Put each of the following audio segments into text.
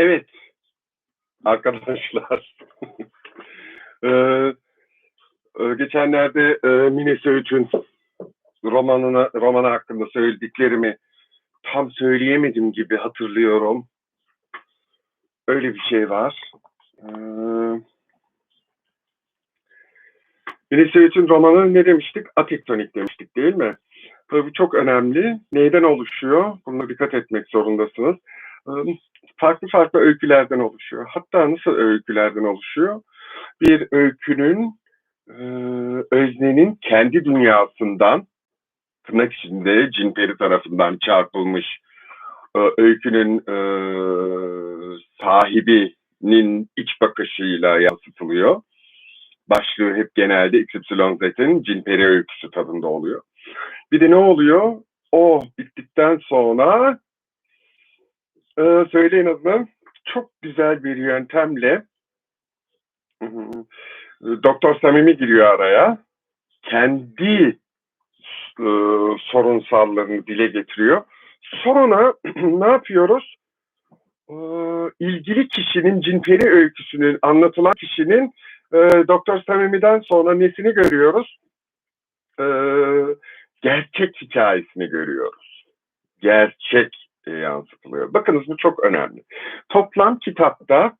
Evet arkadaşlar. Ee, e, geçenlerde e, Mine Söğüt'ün romanına, romanı hakkında söylediklerimi tam söyleyemedim gibi hatırlıyorum. Öyle bir şey var. Ee, Mine Söğüt'ün romanı ne demiştik? Atektonik demiştik değil mi? Tabii çok önemli. Neyden oluşuyor? Buna dikkat etmek zorundasınız. Ee, farklı farklı öykülerden oluşuyor. Hatta nasıl öykülerden oluşuyor? Bir öykünün e, öznenin kendi dünyasından tırnak içinde cinperi tarafından çarpılmış e, öykünün e, sahibinin iç bakışıyla yansıtılıyor. Başlığı hep genelde XYZ'in cinperi öyküsü tadında oluyor. Bir de ne oluyor? O bittikten sonra e, söyleyin adını çok güzel bir yöntemle Doktor Samimi giriyor araya. Kendi e, sorunsallarını dile getiriyor. Sonra ne yapıyoruz? E, ilgili kişinin cinperi öyküsünün anlatılan kişinin e, Doktor Samimi'den sonra nesini görüyoruz? E, gerçek hikayesini görüyoruz. Gerçek e, yansıtılıyor. Bakınız bu çok önemli. Toplam kitapta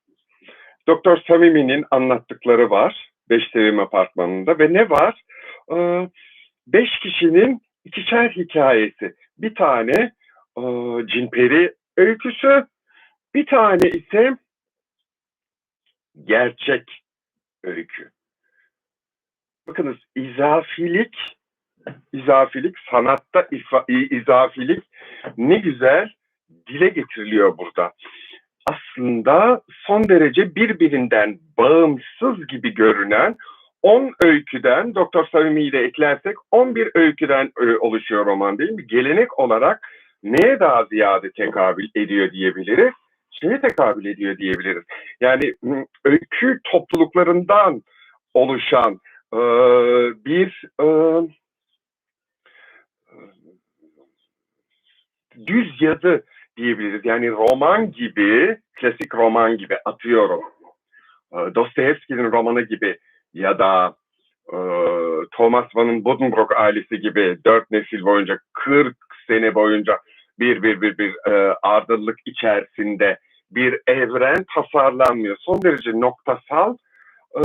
Doktor Samimi'nin anlattıkları var. Beş Sevim Apartmanı'nda ve ne var? Ee, beş kişinin ikişer hikayesi. Bir tane e, cinperi öyküsü, bir tane ise gerçek öykü. Bakınız izafilik, izafilik sanatta izafilik ne güzel dile getiriliyor burada aslında son derece birbirinden bağımsız gibi görünen 10 öyküden Doktor Samimi ile eklersek 11 öyküden e, oluşuyor roman değil mi? Gelenek olarak neye daha ziyade tekabül ediyor diyebiliriz? Şeye tekabül ediyor diyebiliriz. Yani öykü topluluklarından oluşan e, bir e, düz yazı diyebiliriz. Yani roman gibi, klasik roman gibi atıyorum. Ee, Dostoyevski'nin romanı gibi ya da e, Thomas Mann'ın Buddenbrook ailesi gibi dört nesil boyunca 40 sene boyunca bir bir bir bir e, ardıllık içerisinde bir evren tasarlanmıyor. Son derece noktasal e,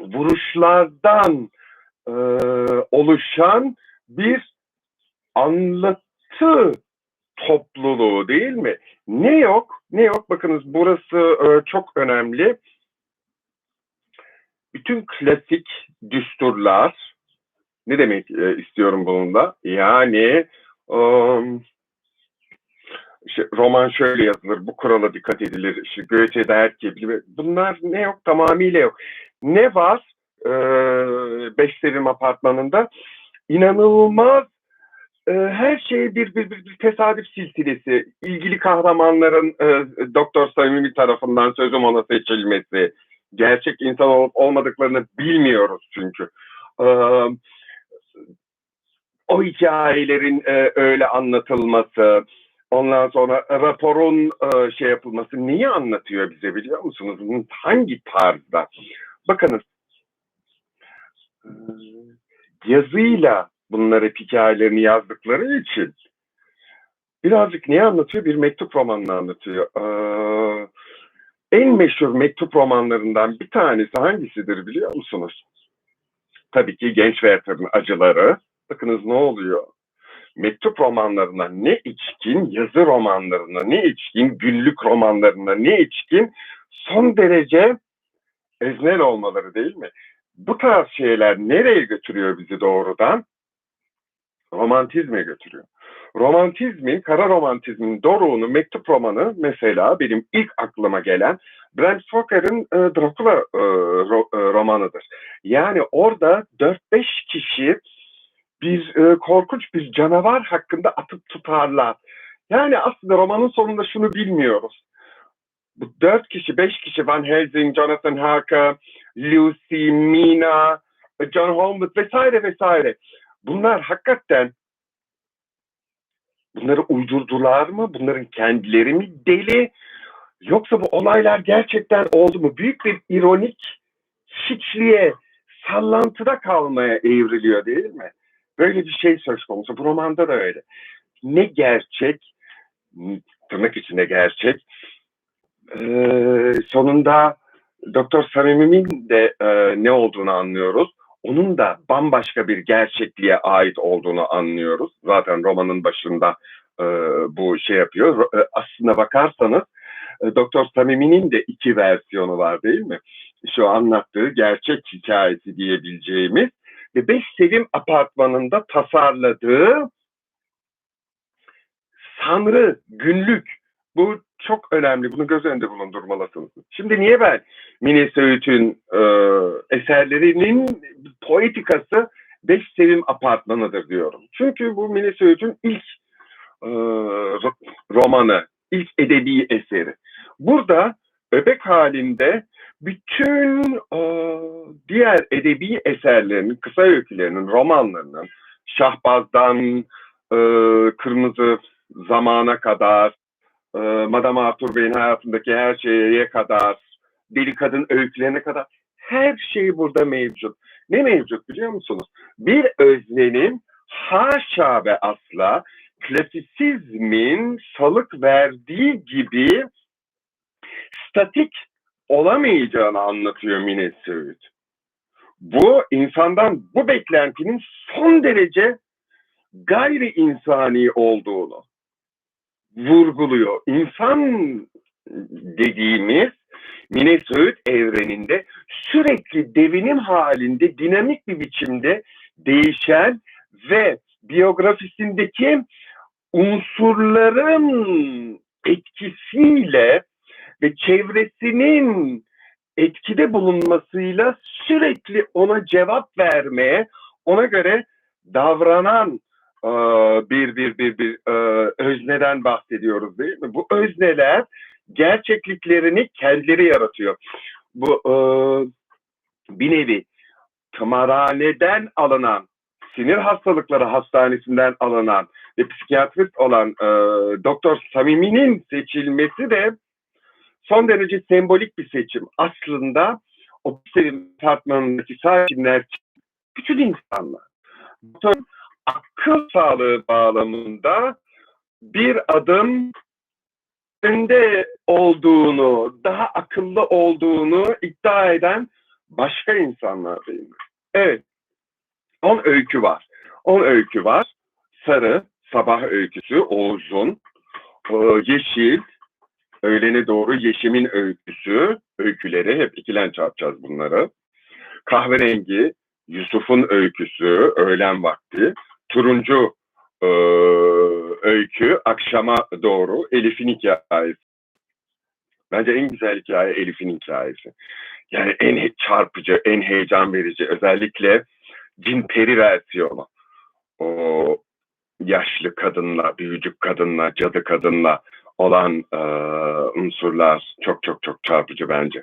vuruşlardan e, oluşan bir anlatı topluluğu değil mi? Ne yok? Ne yok? Bakınız burası e, çok önemli. Bütün klasik düsturlar ne demek e, istiyorum bununla? Yani um, işte roman şöyle yazılır, bu kurala dikkat edilir, işte Goethe der ki, bunlar ne yok? Tamamıyla yok. Ne var? Ee, Beş Sevim Apartmanı'nda inanılmaz ee, her şey bir, bir, bir, bir tesadüf silsilesi. İlgili kahramanların e, Doktor Samimi tarafından sözüm ona seçilmesi. Gerçek insan olup olmadıklarını bilmiyoruz çünkü. Ee, o hikayelerin e, öyle anlatılması, ondan sonra raporun e, şey yapılması neyi anlatıyor bize biliyor musunuz? Hangi tarzda? Bakınız, e, yazıyla bunları hikayelerini yazdıkları için birazcık neyi anlatıyor? Bir mektup romanını anlatıyor. Ee, en meşhur mektup romanlarından bir tanesi hangisidir biliyor musunuz? Tabii ki Genç Werther'ın acıları. Bakınız ne oluyor? Mektup romanlarına ne içkin, yazı romanlarına ne içkin, günlük romanlarına ne içkin son derece eznel olmaları değil mi? Bu tarz şeyler nereye götürüyor bizi doğrudan? Romantizme götürüyor. Romantizmin, kara romantizmin doruğunu mektup romanı mesela benim ilk aklıma gelen Bram Stoker'ın e, Dracula e, ro, e, romanıdır. Yani orada 4-5 kişi bir e, korkunç bir canavar hakkında atıp tutarlar. Yani aslında romanın sonunda şunu bilmiyoruz. Bu dört kişi, beş kişi Van Helsing, Jonathan Harker, Lucy, Mina, John Holmes vesaire vesaire bunlar hakikaten Bunları uydurdular mı? Bunların kendileri mi deli? Yoksa bu olaylar gerçekten oldu mu? Büyük bir ironik hiçliğe, sallantıda kalmaya evriliyor değil mi? Böyle bir şey söz konusu. Bu romanda da öyle. Ne gerçek, tırnak içinde gerçek, ee, sonunda Doktor Samimi'nin de e, ne olduğunu anlıyoruz. Onun da bambaşka bir gerçekliğe ait olduğunu anlıyoruz. Zaten romanın başında e, bu şey yapıyor. E, aslına bakarsanız e, Doktor Samimi'nin de iki versiyonu var değil mi? Şu anlattığı gerçek hikayesi diyebileceğimiz ve Beş Sevim apartmanında tasarladığı Sanrı günlük bu çok önemli. Bunu göz önünde bulundurmalısınız. Şimdi niye ben Mine Söğüt'ün e, eserlerinin poetikası Beş Sevim Apartmanı'dır diyorum. Çünkü bu Mine Söğüt'ün ilk e, romanı, ilk edebi eseri. Burada öbek halinde bütün e, diğer edebi eserlerinin, kısa öykülerinin, romanlarının, Şahbaz'dan e, Kırmızı Zamana kadar, e, Madame Arthur Bey'in hayatındaki her şeye kadar, Deli Kadın öykülerine kadar her şey burada mevcut. Ne mevcut biliyor musunuz? Bir öznenin haşa ve asla klasisizmin salık verdiği gibi statik olamayacağını anlatıyor Mine Söğüt. Bu insandan bu beklentinin son derece gayri insani olduğunu vurguluyor. İnsan dediğimiz Mine Söğüt evreninde sürekli devinim halinde dinamik bir biçimde değişen ve biyografisindeki unsurların etkisiyle ve çevresinin etkide bulunmasıyla sürekli ona cevap vermeye, ona göre davranan e, bir bir bir bir e, özneden bahsediyoruz değil mi? Bu özneler gerçekliklerini kendileri yaratıyor. Bu e, bir nevi tımarhaneden alınan, sinir hastalıkları hastanesinden alınan ve psikiyatrist olan e, Doktor Samimi'nin seçilmesi de son derece sembolik bir seçim. Aslında o senin apartmanındaki sakinler bütün insanlar. Doktor akıl sağlığı bağlamında bir adım önde olduğunu, daha akıllı olduğunu iddia eden başka insanlar değil mi? Evet. On öykü var. On öykü var. Sarı, sabah öyküsü, Oğuz'un, yeşil, öğlene doğru Yeşim'in öyküsü, öyküleri, hep ikilen çarpacağız bunları. Kahverengi, Yusuf'un öyküsü, öğlen vakti. Turuncu e, öykü, akşama doğru Elif'in hikayesi. Bence en güzel hikaye Elif'in hikayesi. Yani en çarpıcı, en heyecan verici, özellikle cin peri versiyonu. O yaşlı kadınla, büyücük kadınla, cadı kadınla olan e, unsurlar çok çok çok çarpıcı bence.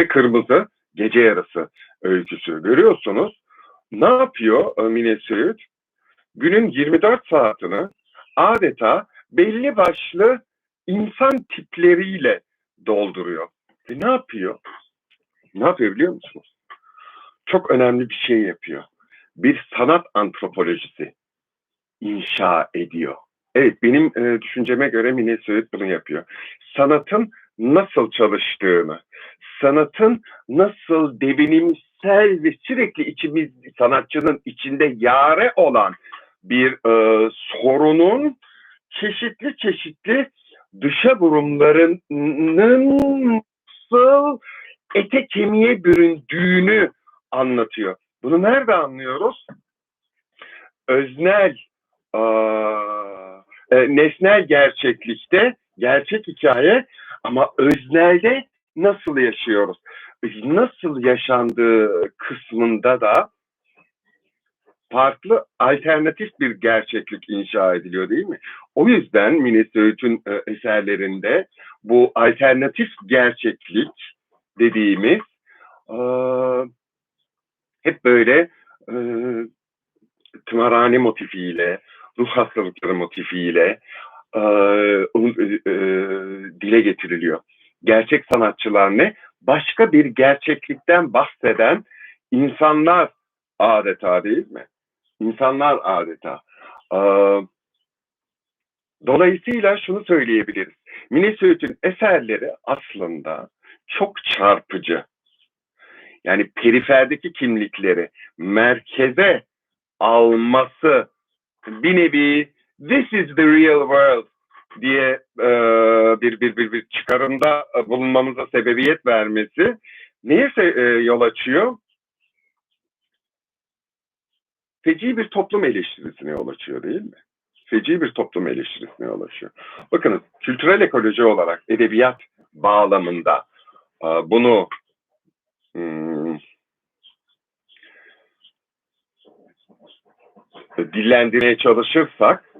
Ve kırmızı gece yarısı öyküsü görüyorsunuz. Ne yapıyor Mine Söğüt? Günün 24 saatini adeta belli başlı insan tipleriyle dolduruyor. Ve ne yapıyor? Ne yapıyor biliyor musunuz? Çok önemli bir şey yapıyor. Bir sanat antropolojisi inşa ediyor. Evet benim e, düşünceme göre Mine Söğüt bunu yapıyor. Sanatın nasıl çalıştığını, sanatın nasıl devinimsel ve sürekli içimiz sanatçının içinde yare olan bir e, sorunun çeşitli çeşitli dışa vurumlarının nasıl ete kemiğe büründüğünü anlatıyor. Bunu nerede anlıyoruz? Öznel, e, e, nesnel gerçeklikte, gerçek hikaye ama öznelde nasıl yaşıyoruz? Nasıl yaşandığı kısmında da farklı alternatif bir gerçeklik inşa ediliyor değil mi? O yüzden Mine eserlerinde bu alternatif gerçeklik dediğimiz e, hep böyle e, tımarhane motifiyle, ruh hastalıkları motifiyle e, e, e, dile getiriliyor. Gerçek sanatçılar ne? Başka bir gerçeklikten bahseden insanlar adeta değil mi? İnsanlar adeta. Dolayısıyla şunu söyleyebiliriz. Mine Söğüt'ün eserleri aslında çok çarpıcı. Yani periferdeki kimlikleri merkeze alması bir nevi this is the real world diye e, bir, bir, bir, bir çıkarımda bulunmamıza sebebiyet vermesi neye e, yol açıyor? Feci bir toplum eleştirisine yol açıyor değil mi? Feci bir toplum eleştirisine yol açıyor. Bakınız kültürel ekoloji olarak edebiyat bağlamında e, bunu hmm, dillendirmeye çalışırsak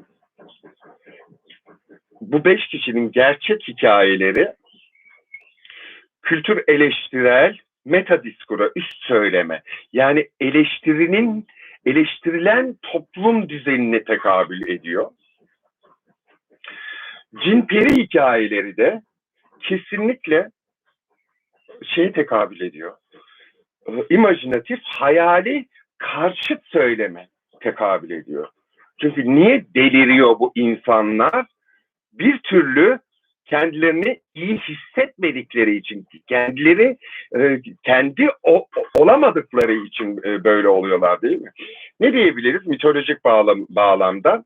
bu beş kişinin gerçek hikayeleri kültür eleştirel meta diskura, üst söyleme. Yani eleştirinin eleştirilen toplum düzenine tekabül ediyor. Cin peri hikayeleri de kesinlikle şeye tekabül ediyor. İmajinatif, hayali karşıt söyleme tekabül ediyor. Çünkü niye deliriyor bu insanlar? Bir türlü kendilerini iyi hissetmedikleri için, kendileri e, kendi olamadıkları için e, böyle oluyorlar değil mi? Ne diyebiliriz mitolojik bağlam, bağlamda?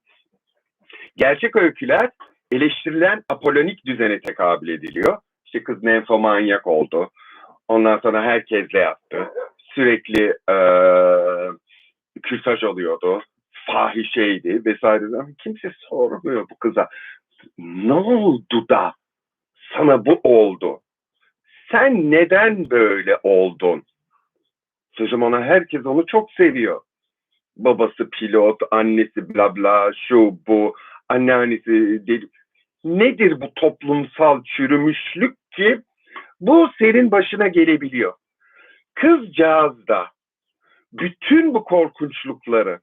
Gerçek öyküler eleştirilen apolonik düzene tekabül ediliyor. İşte kız nenfomanyak oldu. Ondan sonra herkesle yattı. Sürekli e, kürtaj oluyordu. Fahişeydi vesaire. Ama kimse sormuyor bu kıza. Ne oldu da sana bu oldu? Sen neden böyle oldun? Sözüm ona herkes onu çok seviyor. Babası pilot, annesi bla bla, şu bu, anneannesi deli. Nedir bu toplumsal çürümüşlük ki bu senin başına gelebiliyor. Kızcağız da bütün bu korkunçlukları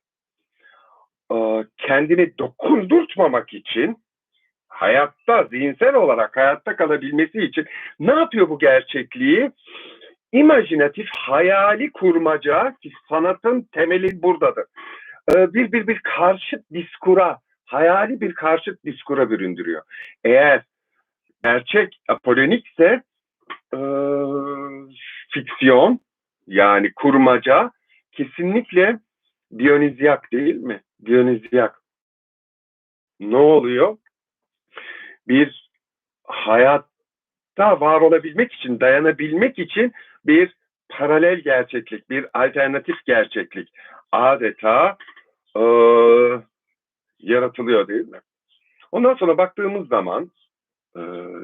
kendini dokundurtmamak için hayatta, zihinsel olarak hayatta kalabilmesi için ne yapıyor bu gerçekliği? İmajinatif, hayali kurmaca ki sanatın temeli buradadır. Bir bir bir karşıt diskura, hayali bir karşıt diskura büründürüyor. Eğer gerçek apolonikse e, fiksiyon yani kurmaca kesinlikle Dionizyak değil mi? Dionizyak. Ne oluyor? Bir hayatta var olabilmek için, dayanabilmek için bir paralel gerçeklik, bir alternatif gerçeklik adeta e, yaratılıyor değil mi? Ondan sonra baktığımız zaman e,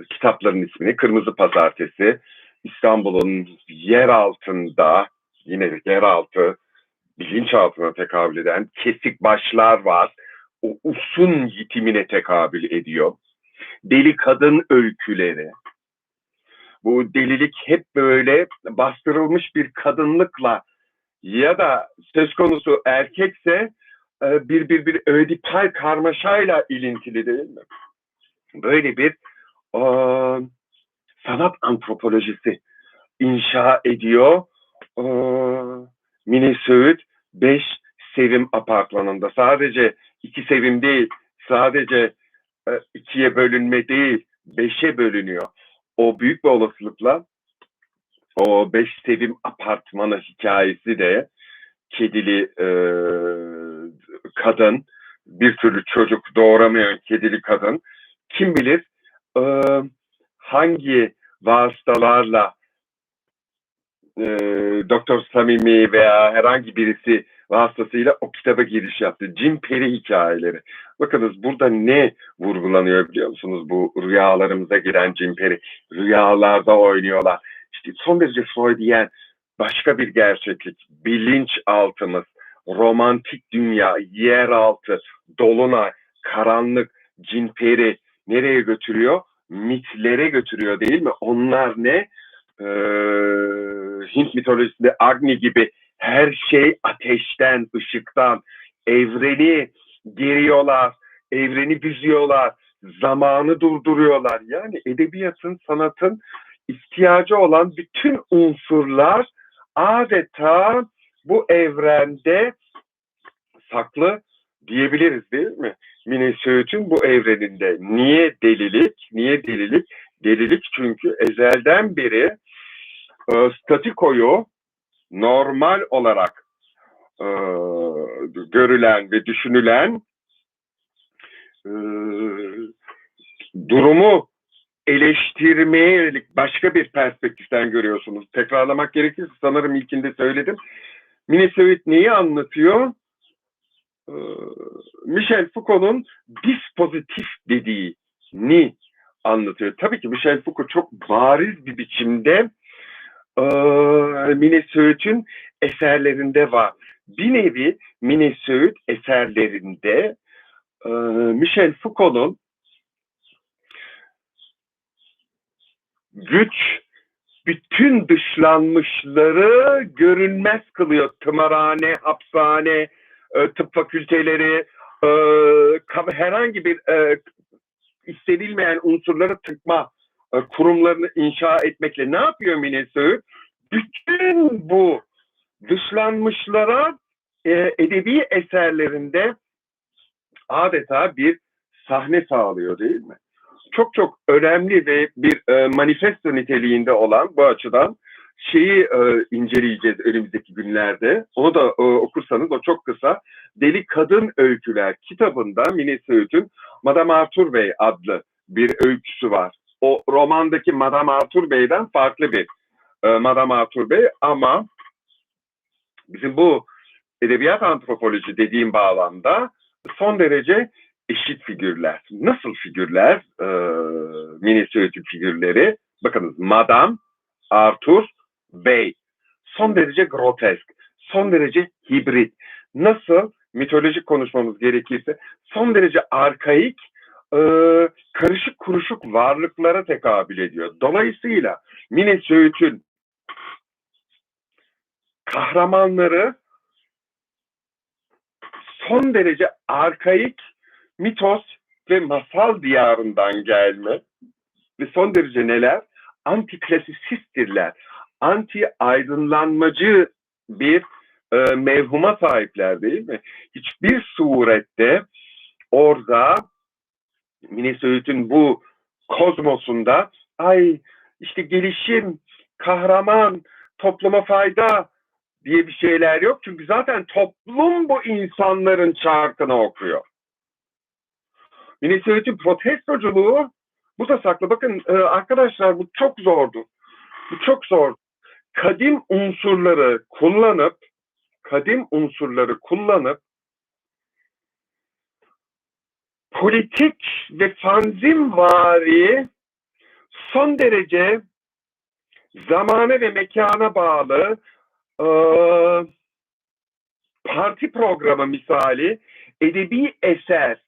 kitapların ismini Kırmızı Pazartesi, İstanbul'un yer altında, yine yeraltı, bilinçaltına tekabül eden kesik başlar var. O usun yitimine tekabül ediyor. Deli kadın öyküleri. Bu delilik hep böyle bastırılmış bir kadınlıkla ya da söz konusu erkekse e, bir bir bir ödipal karmaşayla ilintili değil mi? Böyle bir e, sanat antropolojisi inşa ediyor. E, Mini Söğüt 5 sevim apartmanında. Sadece iki sevim değil, sadece ikiye bölünme değil, beşe bölünüyor. O büyük bir olasılıkla o beş sevim apartmanı hikayesi de kedili e, kadın, bir türlü çocuk doğuramayan kedili kadın, kim bilir e, hangi vasıtalarla e, Doktor Samimi veya herhangi birisi vasıtasıyla o kitaba giriş yaptı. Cin peri hikayeleri. Bakınız burada ne vurgulanıyor biliyor musunuz? Bu rüyalarımıza giren cin peri. Rüyalarda oynuyorlar. İşte son derece Freudiyen başka bir gerçeklik. Bilinç altımız, romantik dünya, yeraltı, dolunay, karanlık, cin peri nereye götürüyor? Mitlere götürüyor değil mi? Onlar ne? Ee, Hint mitolojisinde Agni gibi her şey ateşten, ışıktan, evreni geriyorlar, evreni büzüyorlar, zamanı durduruyorlar. Yani edebiyatın, sanatın ihtiyacı olan bütün unsurlar adeta bu evrende saklı diyebiliriz değil mi? Mine Söğüt'ün bu evreninde. Niye delilik? Niye delilik? Delilik çünkü ezelden beri e, statikoyu normal olarak e, görülen ve düşünülen e, durumu eleştirmeye yönelik başka bir perspektiften görüyorsunuz. Tekrarlamak gerekirse sanırım ilkinde söyledim. Mine Söğüt neyi anlatıyor? Ee, Michel Foucault'un dispozitif dediğini anlatıyor. Tabii ki Michel Foucault çok bariz bir biçimde e, Mine Söğüt'ün eserlerinde var. Bir nevi Mine Söğüt eserlerinde e, Michel Foucault'un güç bütün dışlanmışları görünmez kılıyor. Tımarhane, hapishane, e, tıp fakülteleri, e, herhangi bir e, istenilmeyen unsurları tıkma kurumlarını inşa etmekle ne yapıyor Mine? Bütün bu dışlanmışlara edebi eserlerinde adeta bir sahne sağlıyor değil mi? Çok çok önemli ve bir e, manifesto niteliğinde olan bu açıdan şeyi e, inceleyeceğiz önümüzdeki günlerde. Onu da e, okursanız o çok kısa. Deli Kadın Öyküler kitabında Mine Söğüt'ün Madame Arthur Bey adlı bir öyküsü var. O romandaki Madame Arthur Bey'den farklı bir e, Madame Arthur Bey ama bizim bu edebiyat antropoloji dediğim bağlamda son derece eşit figürler. Nasıl figürler? E, Söğüt'ün figürleri. Bakınız Madame Arthur Bey. Son derece grotesk, son derece hibrit. Nasıl mitolojik konuşmamız gerekirse son derece arkaik, e, karışık kuruşuk varlıklara tekabül ediyor. Dolayısıyla Mine Söğüt'ün kahramanları son derece arkaik mitos ve masal diyarından gelme ve son derece neler? Antiklasisisttirler anti aydınlanmacı bir e, mevhuma sahipler değil mi? Hiçbir surette orada Söğüt'ün bu kozmosunda ay işte gelişim, kahraman, topluma fayda diye bir şeyler yok. Çünkü zaten toplum bu insanların çarkını okuyor. Söğüt'ün protestoculuğu bu da saklı. Bakın e, arkadaşlar bu çok zordu. Bu çok zor kadim unsurları kullanıp kadim unsurları kullanıp politik ve fanzimvari son derece zamana ve mekana bağlı e, parti programı misali edebi eser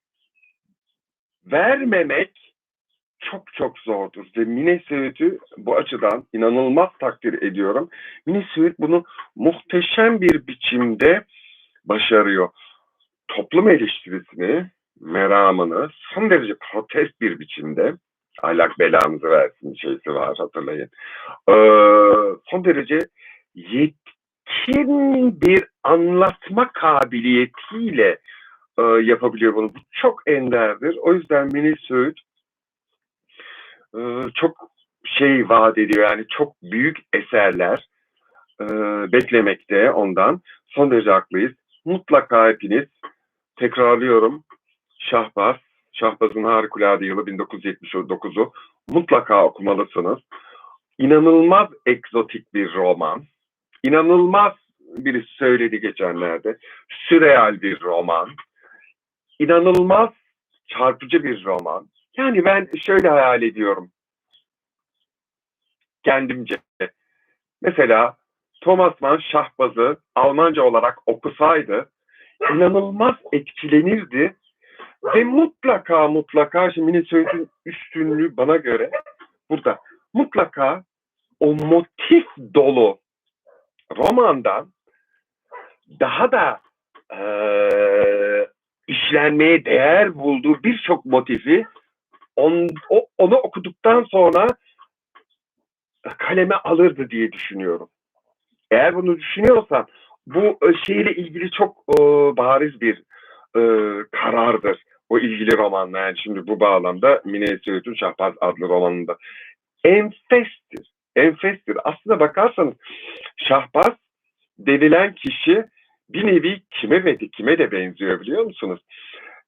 vermemek çok çok zordur ve Mine Söğüt'ü bu açıdan inanılmaz takdir ediyorum. Mine Söğüt bunu muhteşem bir biçimde başarıyor. Toplum eleştirisini, meramını son derece protest bir biçimde ahlak belamızı versin şeysi var hatırlayın. Ee, son derece yetkin bir anlatma kabiliyetiyle e, yapabiliyor bunu. Bu çok enderdir. O yüzden Mini Söğüt ee, çok şey vaat ediyor yani çok büyük eserler e, beklemekte ondan. Son derece haklıyız. Mutlaka hepiniz tekrarlıyorum Şahbaz, Şahbaz'ın harikulade yılı 1979'u mutlaka okumalısınız. İnanılmaz egzotik bir roman. İnanılmaz birisi söyledi geçenlerde. Sürreal bir roman. İnanılmaz çarpıcı bir roman. Yani ben şöyle hayal ediyorum. Kendimce. Mesela Thomas Mann Şahbaz'ı Almanca olarak okusaydı inanılmaz etkilenirdi ve mutlaka mutlaka şimdi yine söylediğim üstünlüğü bana göre burada mutlaka o motif dolu romandan daha da e, işlenmeye değer bulduğu birçok motifi on, o- onu okuduktan sonra kaleme alırdı diye düşünüyorum. Eğer bunu düşünüyorsan bu şeyle ilgili çok e, bariz bir e, karardır. O ilgili romanla yani şimdi bu bağlamda Mine Söğüt'ün Şahbaz adlı romanında. Enfestir. Enfestir. Aslına bakarsanız Şahbaz denilen kişi bir nevi kime ve kime de benziyor biliyor musunuz?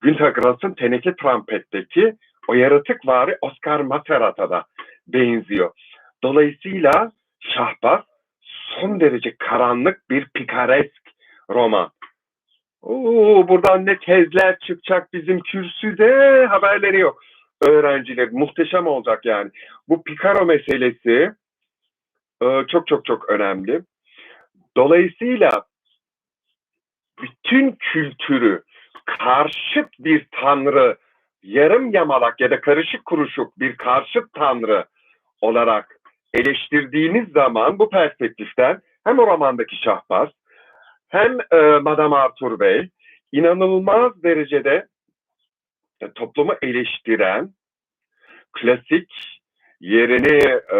Günter Grass'ın Teneke Trampet'teki o yaratık vari Oscar Maserat'a da benziyor. Dolayısıyla Şahbaz son derece karanlık bir pikaresk roman. Oo, buradan ne tezler çıkacak bizim kürsüde haberleri yok. Öğrenciler muhteşem olacak yani. Bu Picaro meselesi e, çok çok çok önemli. Dolayısıyla bütün kültürü karşıt bir tanrı, yarım yamalak ya da karışık kuruşuk bir karşıt tanrı olarak eleştirdiğiniz zaman bu perspektiften hem o romandaki Şahbaz hem e, Madame Arthur Bey inanılmaz derecede e, toplumu eleştiren, klasik yerini e,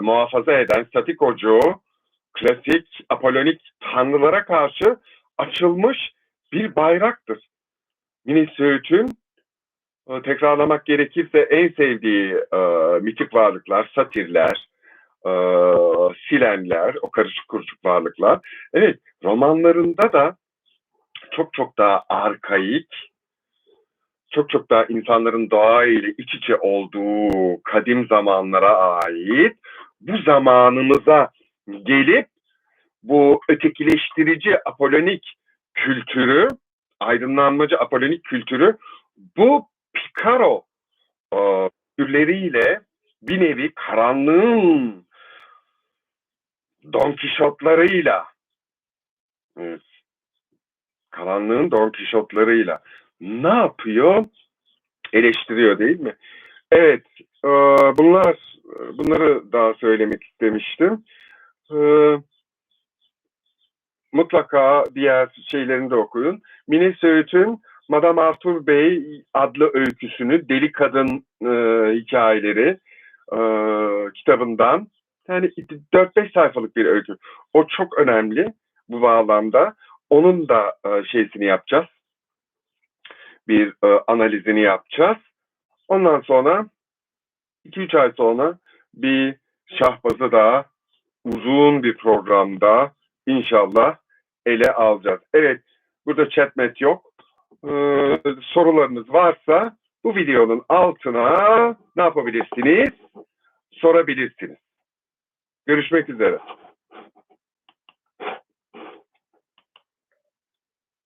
muhafaza eden statikocu, klasik apolonik tanrılara karşı açılmış bir bayraktır. Mini Söğüt'ün e, tekrarlamak gerekirse en sevdiği e, mitik varlıklar, satirler, e, silenler, o karışık kuruşuk varlıklar. Evet, romanlarında da çok çok daha arkaik, çok çok daha insanların doğayla iç içe olduğu kadim zamanlara ait bu zamanımıza gelip bu ötekileştirici apolonik kültürü, aydınlanmacı apolonik kültürü bu Picaro e, türleriyle bir nevi karanlığın Don Kişotlarıyla evet, karanlığın Don Kişotlarıyla ne yapıyor? Eleştiriyor değil mi? Evet, e, bunlar bunları daha söylemek istemiştim. E, mutlaka diğer şeylerini de okuyun. Mine Söğüt'ün Madame Arthur Bey adlı öyküsünü Deli Kadın e, hikayeleri e, kitabından yani 4-5 sayfalık bir öykü. O çok önemli bu bağlamda. Onun da e, şeysini yapacağız. Bir e, analizini yapacağız. Ondan sonra 2-3 ay sonra bir Şahbaz'ı daha uzun bir programda inşallah ele alacağız. Evet, burada chatmet yok. Ee, sorularınız varsa bu videonun altına ne yapabilirsiniz? Sorabilirsiniz. Görüşmek üzere.